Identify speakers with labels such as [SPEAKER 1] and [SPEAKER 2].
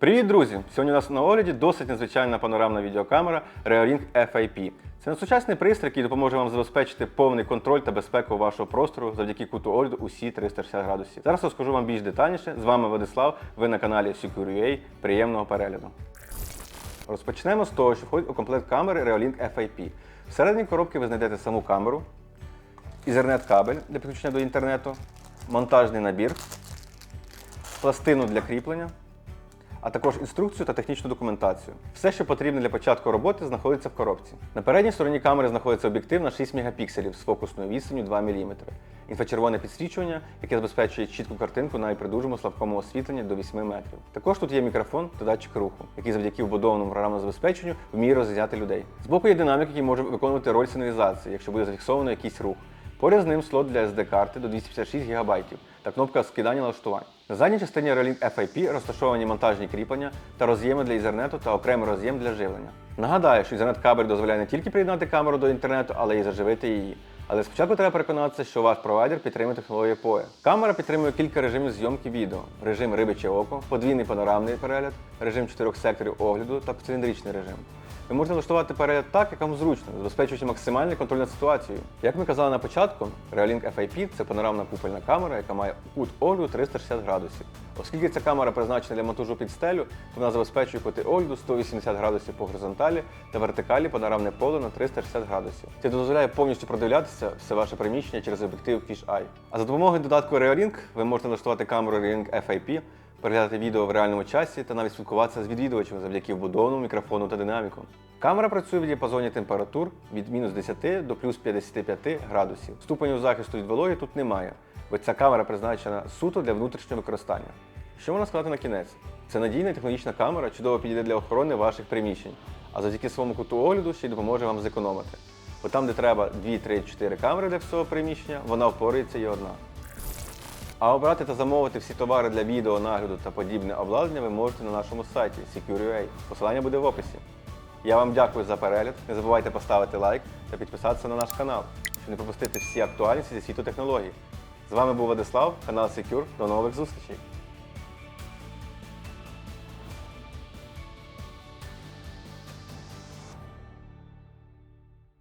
[SPEAKER 1] Привіт, друзі! Сьогодні у нас на огляді досить незвичайна панорамна відеокамера Reolink FIP. Це сучасний пристрій, який допоможе вам забезпечити повний контроль та безпеку вашого простору завдяки куту огляду усі 360 градусів. Зараз розкажу вам більш детальніше. З вами Владислав, ви на каналі Secure.ua. Приємного перегляду. Розпочнемо з того, що входить у комплект камери Reolink FIP. Всередині коробки ви знайдете саму камеру, ізернет-кабель для підключення до інтернету, монтажний набір, пластину для кріплення, а також інструкцію та технічну документацію. Все, що потрібно для початку роботи, знаходиться в коробці. На передній стороні камери знаходиться об'єктив на 6 мегапікселів з фокусною відстанню 2 мм. Інфрачервоне підсвічування, яке забезпечує чітку картинку навіть при дуже слабкому освітленні до 8 метрів. Також тут є мікрофон та датчик руху, який завдяки вбудованому програмному забезпеченню вміє розрізняти людей. Збоку є динамік, який може виконувати роль сигналізації, якщо буде зафіксовано якийсь рух. Поряд з ним слот для SD-карти до 256 ГБ та кнопка скидання налаштувань. На задній частині Reolink FIP розташовані монтажні кріплення та роз'єми для ізернету та окремий роз'єм для живлення. Нагадаю, що ізернет-кабель дозволяє не тільки приєднати камеру до інтернету, але й заживити її. Але спочатку треба переконатися, що ваш провайдер підтримує технологію POE. Камера підтримує кілька режимів зйомки відео: режим рибиче око, подвійний панорамний перегляд, режим чотирьох секторів огляду та циліндричний режим. Ви можете налаштувати перегляд так, як вам зручно, забезпечуючи максимальний контроль над ситуацією. Як ми казали на початку, Reolink FIP це панорамна купольна камера, яка має кут огляду 360 градусів. Оскільки ця камера призначена для монтажу під стелю, то вона забезпечує кути огляду 180 градусів по горизонталі та вертикалі панорамне поле на 360 градусів. Це дозволяє повністю продивлятися все ваше приміщення через об'єктив Fish Eye. А за допомогою додатку Reolink ви можете налаштувати камеру Reolink FIP, переглядати відео в реальному часі та навіть спілкуватися з відвідувачем завдяки вбудованому мікрофону та динаміку. Камера працює в діапазоні температур від мінус 10 до плюс 55 градусів. Ступеню захисту від вологи тут немає, бо ця камера призначена суто для внутрішнього використання. Що можна сказати на кінець? Це надійна технологічна камера, чудово підійде для охорони ваших приміщень, а завдяки своєму куту огляду ще й допоможе вам зекономити. Бо там, де треба 2, 3, 4 камери для всього приміщення, вона впорається і одна. А обрати та замовити всі товари для відео, нагляду та подібне обладнання ви можете на нашому сайті Secure.ua. Посилання буде в описі. Я вам дякую за перегляд. Не забувайте поставити лайк та підписатися на наш канал, щоб не пропустити всі актуальності зі світу технологій. З вами був Владислав, канал Secure. До нових зустрічей!